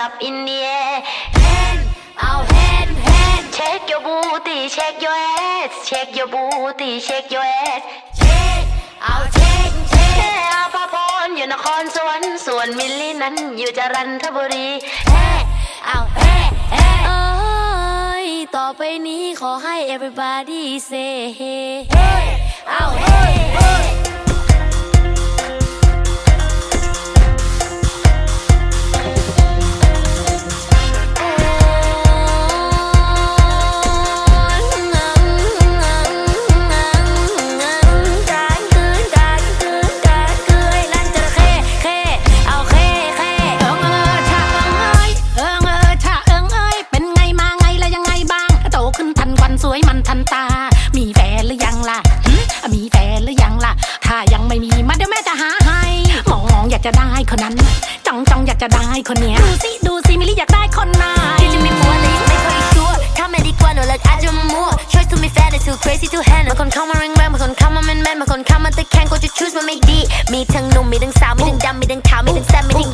up in the air. Hand out, hand, hand. Check your booty, check your ass. Check your booty, check your ass. Check out, check, check. แม่อาภาพรอยู่นครสวรรค์ส่วนมิลลี่นั้นอยู่จรัญทบุรี แฮเอาแฮแฮเอ้ยต่อไปนี้ขอให้ everybody say hey เอา hey hey นข้ามันตะแคงกูจะ choose มันไม่ดี มีทั้งหนุ่มมีทั้งสาว มีทั้งดำมีทั้งขาว มีทั้งแซ่บมีทั้ง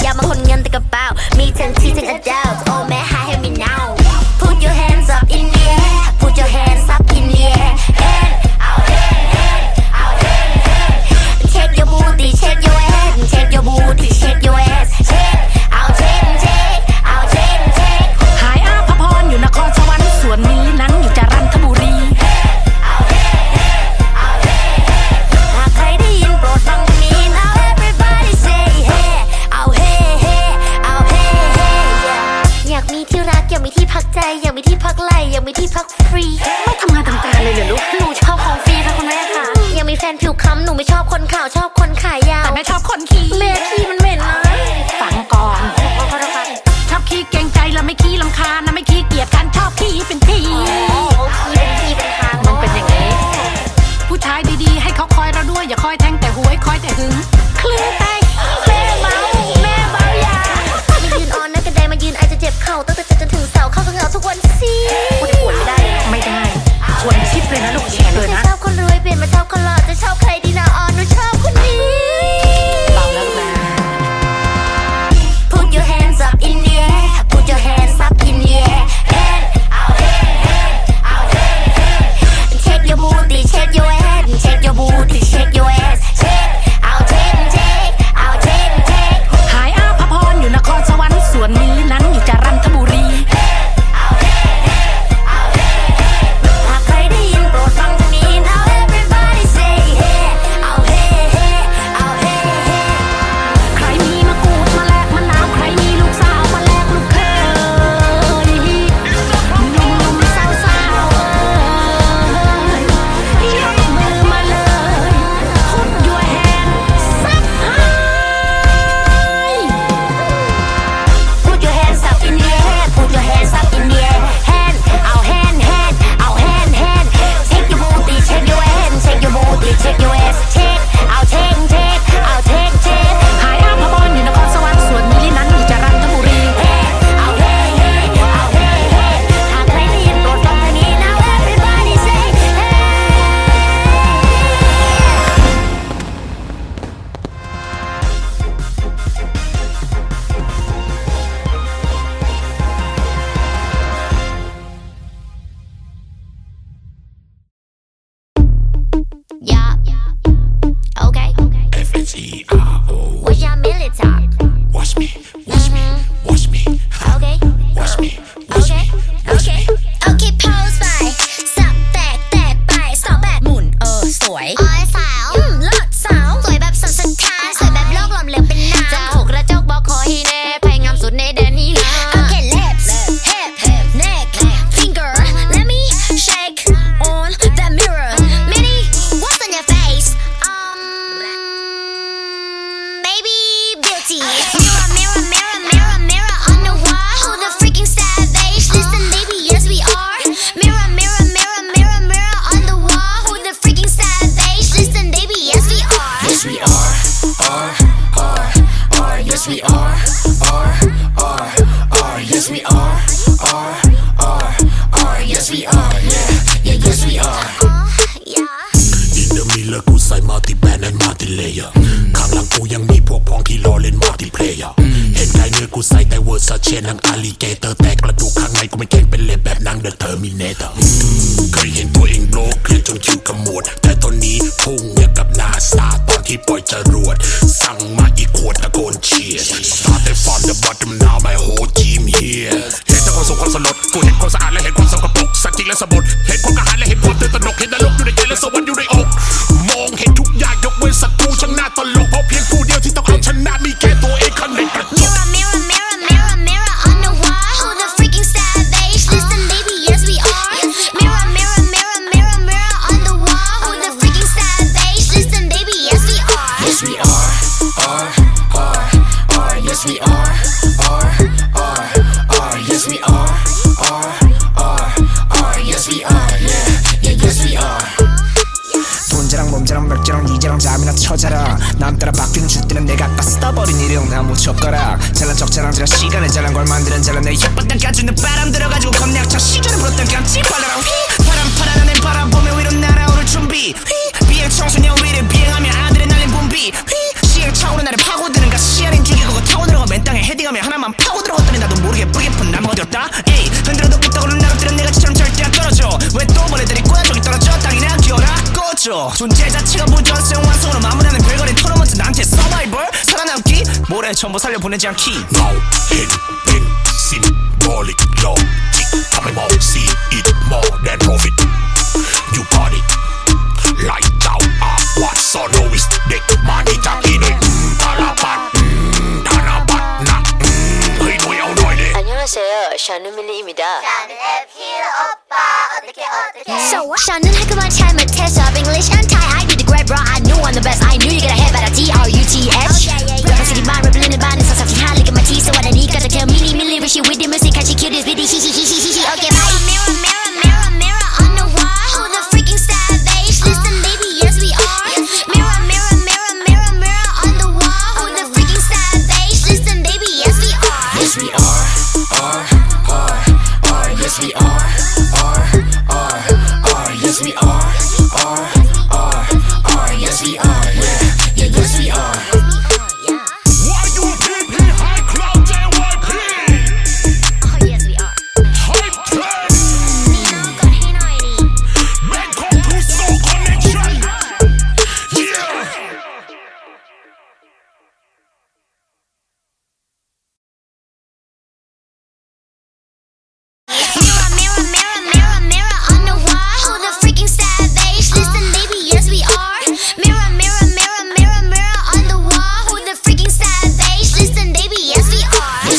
살려보내지 않기. No, head, pen, symbolic.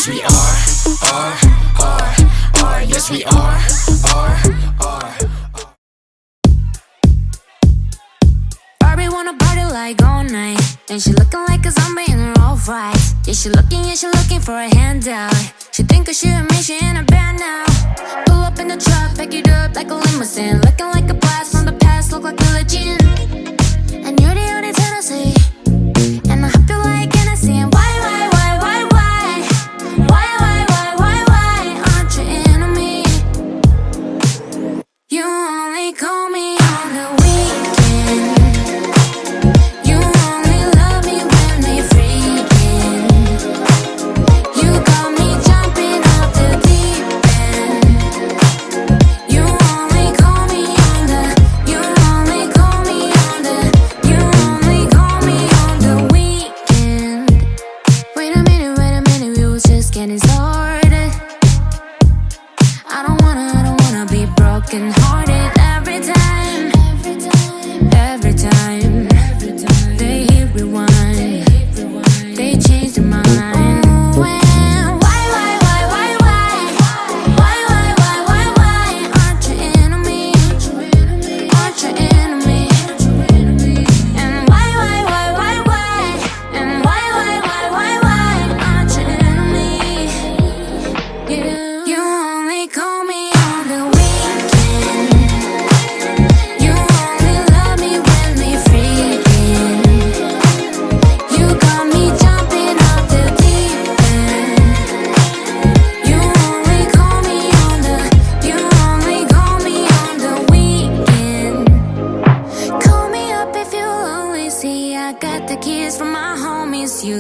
We are, are, are, are. Yes we are, are, are. Barbie wanna party like all night, and she looking like a zombie in her all right. Yeah, she looking, yeah, she looking for a handout. She think she a she in a band now. Pull up in the truck, pick it up like a limousine, looking like a blast from the past, look like a legend. And you're the only tendency. Go.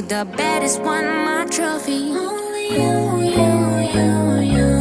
the baddest one, my trophy. Only you, you, you, you.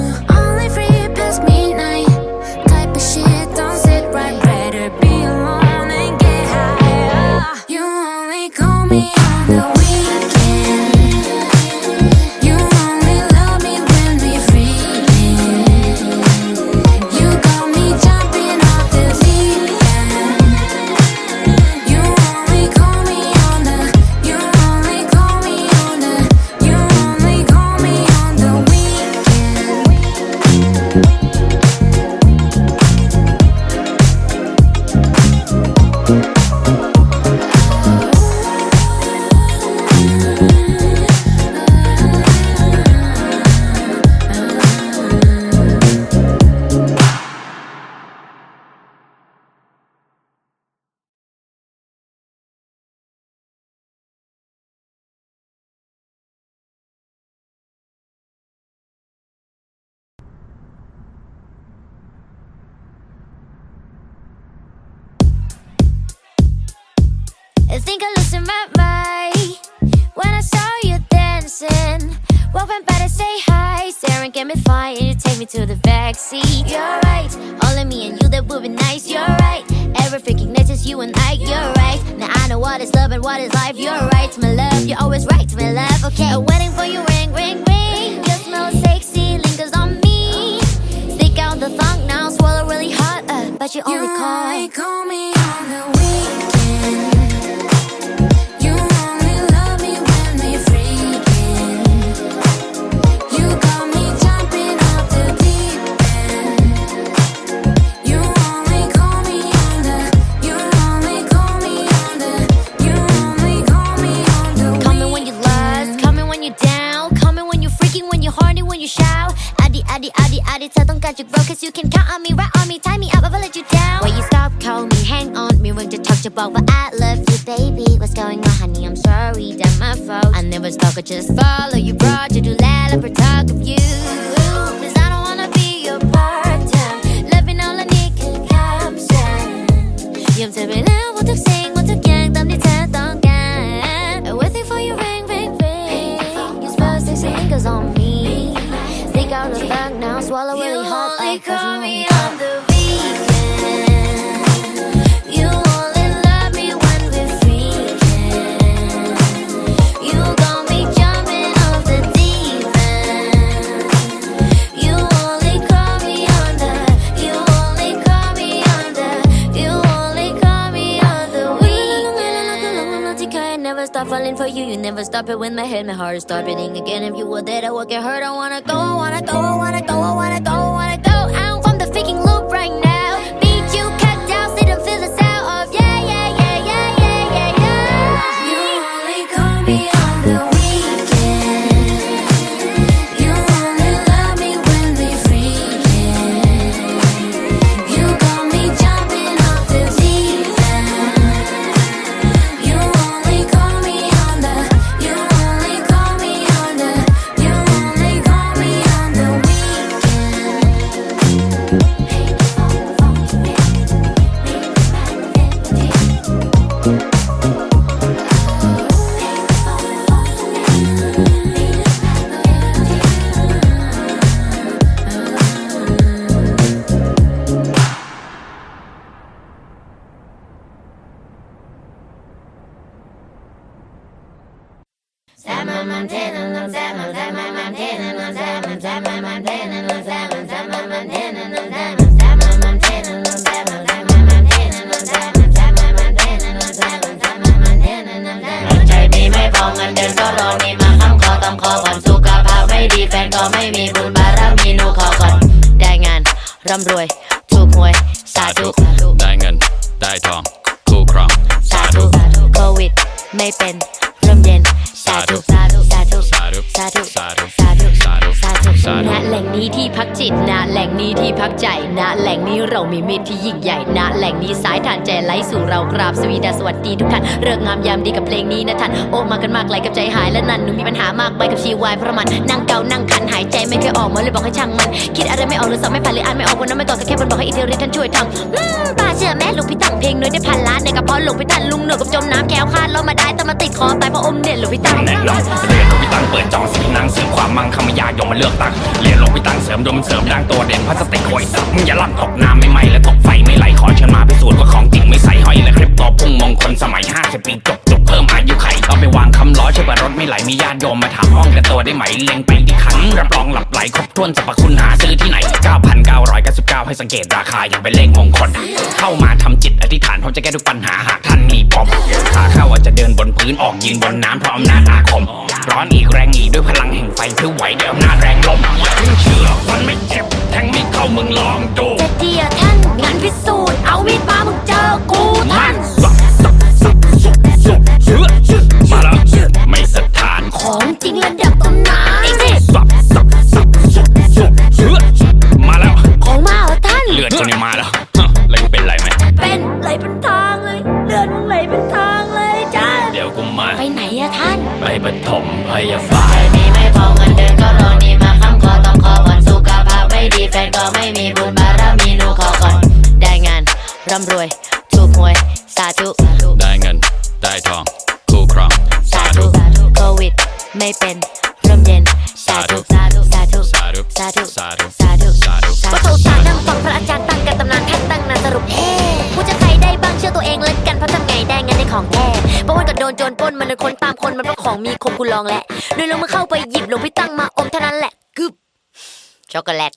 At me. You take me to the backseat. You're right, all of me and you that would be nice. You're right, every freaking night just you and I. You're right, now I know what is love and what is life. You're right, my love. You're always right, my love. Okay, I'm waiting for you, ring, ring, ring. Your smell sexy, lingers on me. Stick out the thong now, swallow really hard, uh, but you only You call. only call me on the me, ring to talk to about, but I love you, baby. What's going on, honey? I'm sorry, that my fault. I never stalk, I just follow you, brought you to let ever talk of you. Cause I don't wanna be your part-time, loving all I need can come You to be now, what to sing, what to gang, damn the ten, don't gang. Waiting for you, ring, ring, ring. You're supposed to sing, on me. Stick out the back now, swallow really hard. only like, 'cause call you me you never stop it when my head, my heart start beating again. If you were there to work it hurt, I wanna go, I wanna go, I wanna go, I wanna go, I wanna go out from the freaking loop right now. ร่ำรวย ถูกหวย สาธุ ได้เงิน ได้ทอง คู่ครอง สาธุ โควิด ไม่เป็นเริ่มเย็น สาธุ สาธุ สาธุ สาธุ สาธุ สาธุ สาธุสาธุ ณแหล่งนี้ที่พักจิตณแหล่งนี้ที่พักใจณแหล่งนี้เรามีมิตรที่ยิ่งใหญ่ณแหล่งนี้สายทานใจไหลสู่เรากราบสวีดาสวัสดีทุกท่านเริกงามยามดีกับเพลงนี้นะท่านโอ้มากันมากไหลกับใจหายและนั่นหนูมีปัญหามากไปกับชีวายเพราะมันนั่งเกานั่งคันหายใจไม่เคยออกมาเลยบอกให้ช่างมัน คิดอะไรไม่ออกหรือสอบไม่ผ่านหรืออ่านไม่ออกวันนั้นไม่ตอบก็แค่บนบอกให้อิทธิฤทธิ์ท่านช่วยทำอืมป้าเชื่อแม่หลวงพี่ตั้งเพลงน้อยได้พันล้านในกระเพาะหลวงพี่ตั้งลุงเหนือกับจมน้ำแก้วคาดเรามาได้ต้องมาติดคอตายเพราะอมเนี่ยหลวงพี่ตั้งแน่นอนเรียนลงพิตังเปิดจองสีนางเสริมความมั่งคำยายมาเลือกตั้งเรียนลงไปตั้งเสริมดมเสริมดังตัวเด่นพลาสติกโอยสับมึงอย่าลั่นตกน้ำไม่ไหมและตกไฟไม่ไหลขอเชิญมาพิสูจน์ว่าของจริงไม่ใส่หอยและคลิปต่อพุ่งมงคลสมัย 50 ปีจบจบ เพิ่มอายุไขเอาไปวางคำล้อช่วยเปิดรถไม่ไหลมีญาติโยมมาถามห้องกันตัวได้ไหมเล็งไปที่ขันรับรองหลับไหลครบถ้วนสรรพคุณหาซื้อที่ไหน 9,999 ให้สังเกตราคายังเป็นเลขมงคล เข้ามาทำจิตอธิษฐานพร้อมจะแก้ทุกปัญหาหากท่านมีปมขาเข้าอาจจะเดินบนพื้นออกยืนบนน้ำเพราะอำนาจอาคม ร้อนอีกแรงอีกด้วยพลังแห่งไฟพลิ้วไหวด้วยอำนาจแรงลมอย่าเพิ่งเชื่อมันไม่เจ็บแทงไม่เข้ามึงลองดูจะเดียท่านงานพิสูจน์เอามีดมามึงเจอกูท่าน มาแล้วไม่สถานของจริงระดับตำนานไอ้นี่สับสับสับสุบสุบมาแล้วของมาเหรอท่านเลือดกูเนี่มาแล้วฮะแล้วกูเป็นไรไหมเป็นไหลเป็นทางเลยเลือดมึงไหลเป็นทางเลยจ้าเดี๋ยวกูมาไปไหนอะท่าน ไปปฐมพยาบาลเดือนนี้ไม่พอเงินเดือนก็รอนี่มาค้ำคอต้องคอก่อนสุขภาพไม่ดีแฟนก็ไม่มีบุญบารมีหนูขอก่อนได้งานร่ำรวยถูกหวย กูลองแหละโดยลงมาเข้าไปหยิบลงพี่ตั้งมาอมเท่านั้นแหละกึบช็อกโกแลต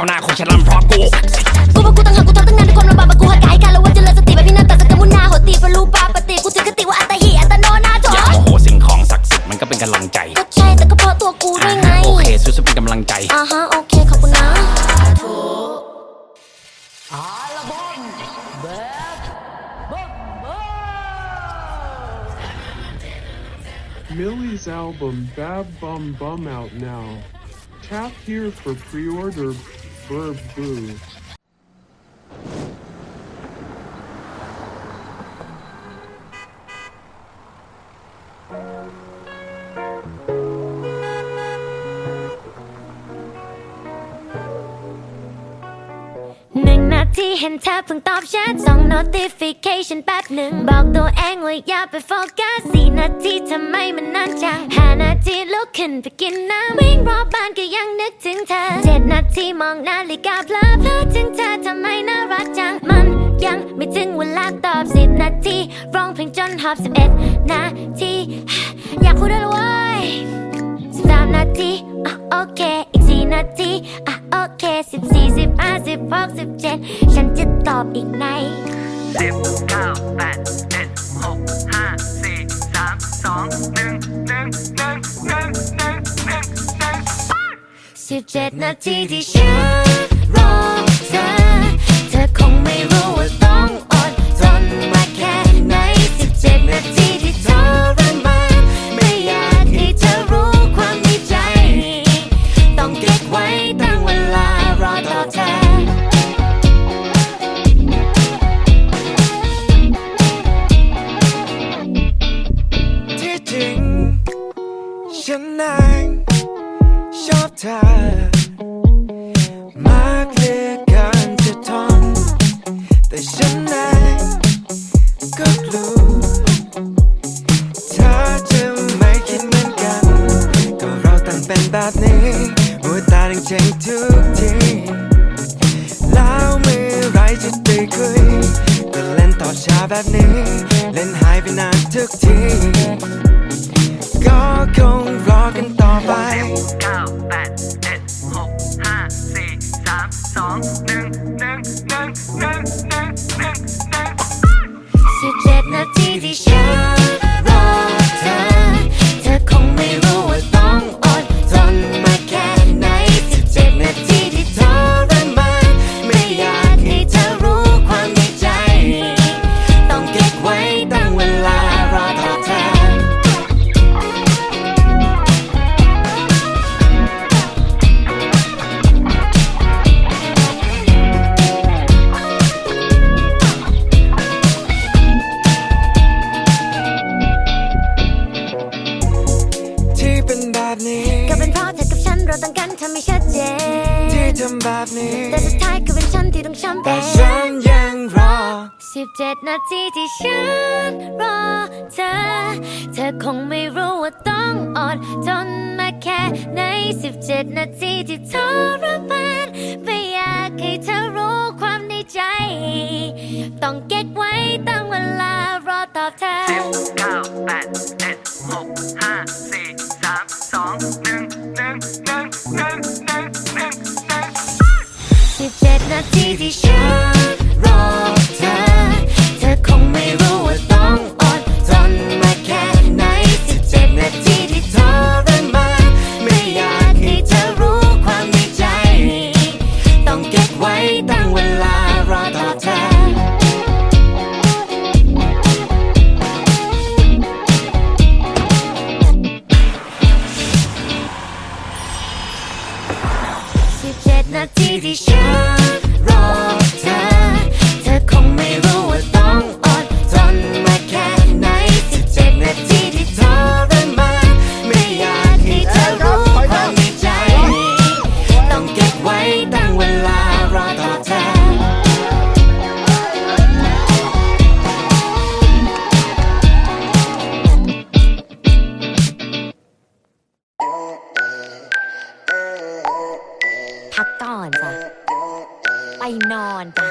ข้าวหน้าคนฉลาดเพราะกู กูว่ากูตั้งหากกูทำตั้งนานด้วยความลำบากมากูหัดกายกันแล้วว่าจะเจริญสติแบบพี่นันตัดสกมุนาโหติปรูปาปฏิกูถือคติว่าอัตหิอัตโนนาโถอย่าโมโหสิ่งของศักดิ์สิทธิ์มันก็เป็นกำลังใจก็ใช่แต่ก็เพราะตัวกูด้วยไง โอเคสู้ๆเป็นกำลังใจ อ่าฮะโอเคขอบคุณนะ Millie's album Bab Bum Bum out now. Tap here for pre-order Verb Boo. หนึ่งนาทีเห็นเธอเพิ่งตอบแชทสอง notification แป๊บหนึ่ง บอกตัวเองว่าอย่าไปโฟกัสสี่นาทีทำไมมันนานจังห้านาทีลุกขึ้นไปกินน้ำวิ่งรอบบ้านก็ยังนึกถึงเธอเจ็ดนา ฬิกาเพลอเพลอถึงเธอทำไมน่ารักจัง มันยังไม่ถึงเวลาตอบสิบนาทีร้องเพลงจนหอบสิบเอ็ดนาที อยากพูดอะไรว้สิบสามนาทีอะโอเค อีกสี่นาทีอะโอเคสิบสี่สิบห้าสิบหกสิบเจ็ดฉันจะตอบอีกในสิบเก้าแปดเจ็ดหกห้าสี่สามสองหนึ่งหนึ่ง 17 นาทีที่ฉันรอเธอ เธอคงไม่รู้ว่าต้องอดทนมาแค่ไหน 17 นาทีที่ทรมานไม่อยากให้เธอรู้ความในใจ ต้องเก็บไว้ตั้งเวลารอต่อเธอ ที่จริงฉันนั้ time. นาทีที่ฉันรอเธอ เธอคงไม่รู้ว่าต้องอดทนมาแค่ในสิบเจ็ดนาทีที่ทรมานไม่อยากให้เธอรู้ความในใจ ต้องเก็บไว้ตั้งเวลารอตอบเธอเก้าแปดเจ็ดหกห้าสี่สามสองหนึ่งหนึ่งหนึ่งหนึ่งหนึ่ง อนจ้ะ ไปนอนจ้ะ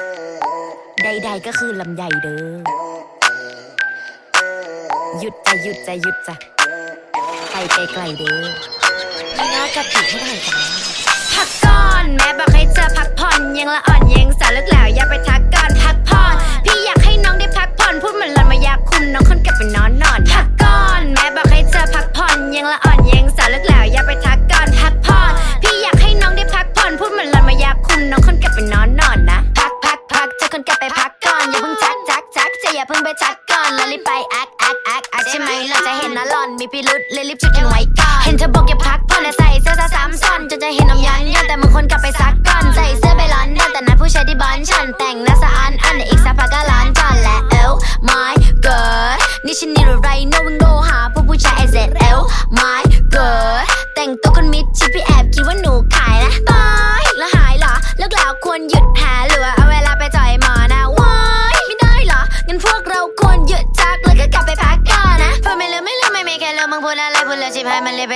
ใด ๆ ก็คือลำใหญ่เด้อ หยุดจะหยุดจะหยุดจ้ะ ไปไกลๆเด้อมีน้ากะติกได้จ้ะพักก่อนแม่บอกให้เธอพักผ่อนยังละอ่อนยังสาวเลิกแล้วอย่าไปทักก่อนพักผ่อนพี่อยากให้น้องได้พักผ่อนพูดเหมือนลอนมายาคุมน้องคนเก็บไปนอนนอนพักก่อนแม่บอกให้เธอพักผ่อนยังละอ่อนยังสาวเลิกแล้วอย่าไปทักก่อนพักผ่อนพี่อยากให้น้องได้พัก คนพูดมันหลอนมายากคุณน้องคนกลับไปนอนนอนนะ พักพักพักเธอคนกลับไปพักก่อนอย่าเพิ่งชักชักชักจะอย่าเพิ่งไปชักก่อนแล้วรีบไปแอคแอคแอคแอคใช่ไหมเราจะเห็นนะหลอนมีพิรุษเลยรีบจุดกันไว้ก่อนเห็นเธอบอกอย่าพักผ่อนแต่ใส่เสื้อซ้ำซ้อนจนจะเห็นน้ำยันยันแต่มึงคนกลับไปซักก่อนใส่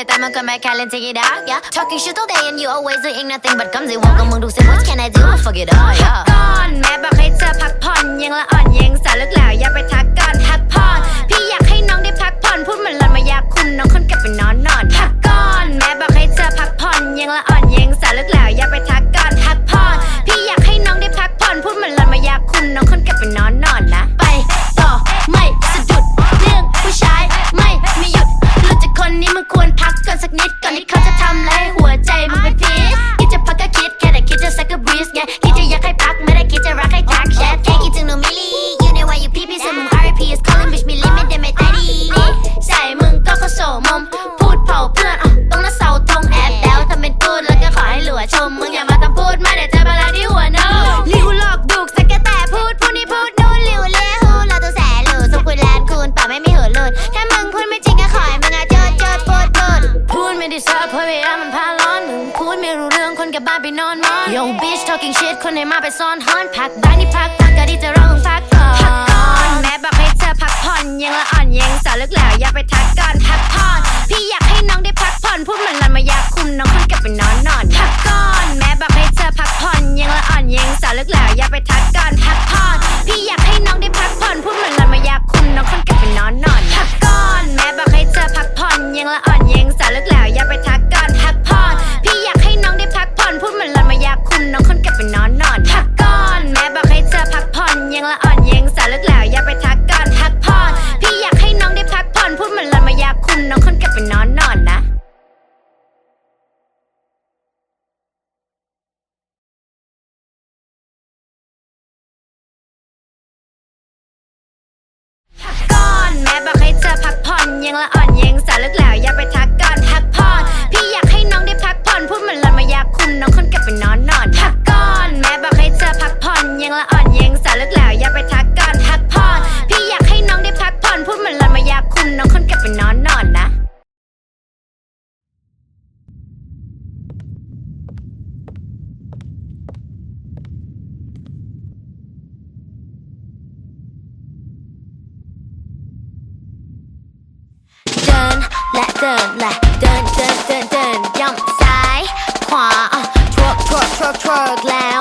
every time I come back, I'll take it out, yeah. Talking shit all day and you always doing nothing but comes and walk มึงดูสิ what can I do? I fuck it all, yeah. ก่อนแม่บอกให้เธอพักผ่อนยังละอ่อนยังสาวเลิกแล้วอย่าไปทักก่อนพักผ่อนพี่อยากให้น้องได้พักผ่อนพูดเหมือนหลอนมายาคุมน้องคนเก็บเป็น กันสักนิดก่อนที่เขาจะทำอะไร my best on hunt pack that เดินและเดินและเดินเดินเดินเดินย่ำซ้ายขวาทรวกทวกทวกทวกแล้ว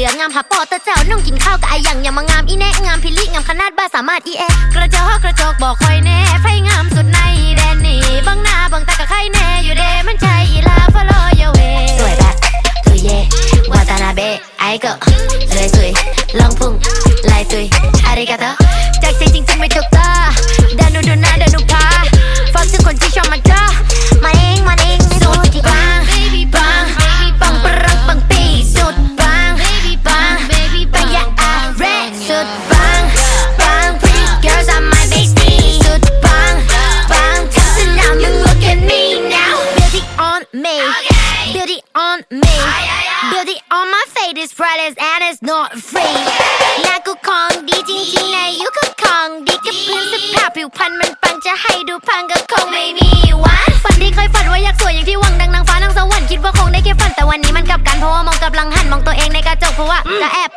เหลืองงามหาปอตะเจ้าน้องกินข้าวกับไอหยังอย่ามางามอีแน่งามพิลิงามขนาดบ้าสามารถอีแอกระจอกกระจกบอกคอยแน่ไฟงามสุดในแดนนี้บังหน้าบังตากับใครแน่อยู่เดมันใจอีลา follow your way สวยแบบตุยเย่วาตานาเบะไอเกะเลยสุยลองพุ่งลายตุยอาริกาโตจากใจจริงๆไม่ถูกตาดานูดูหน้าดานูพาฟังถึงคนที่ชอบมาจ้ามาเองมาเองสุดที่บังบัง my face is priceless and it's not free น้ากูของดีจริงๆนะยุคของดีกับพื้นสภาพผิวพรรณมันปังจะให้ดูพังก็คงไม่มีวันฝันที่เคยฝันว่าอยากสวยอย่างที่หวังดังนางฟ้านางสวรรค์คิดว่าคงได้แค่ฝันแต่วันนี้มันกลับกันเพราะว่ามองกลับหลังหันมองตัวเองในกระจกเพราะว่าจะแอบ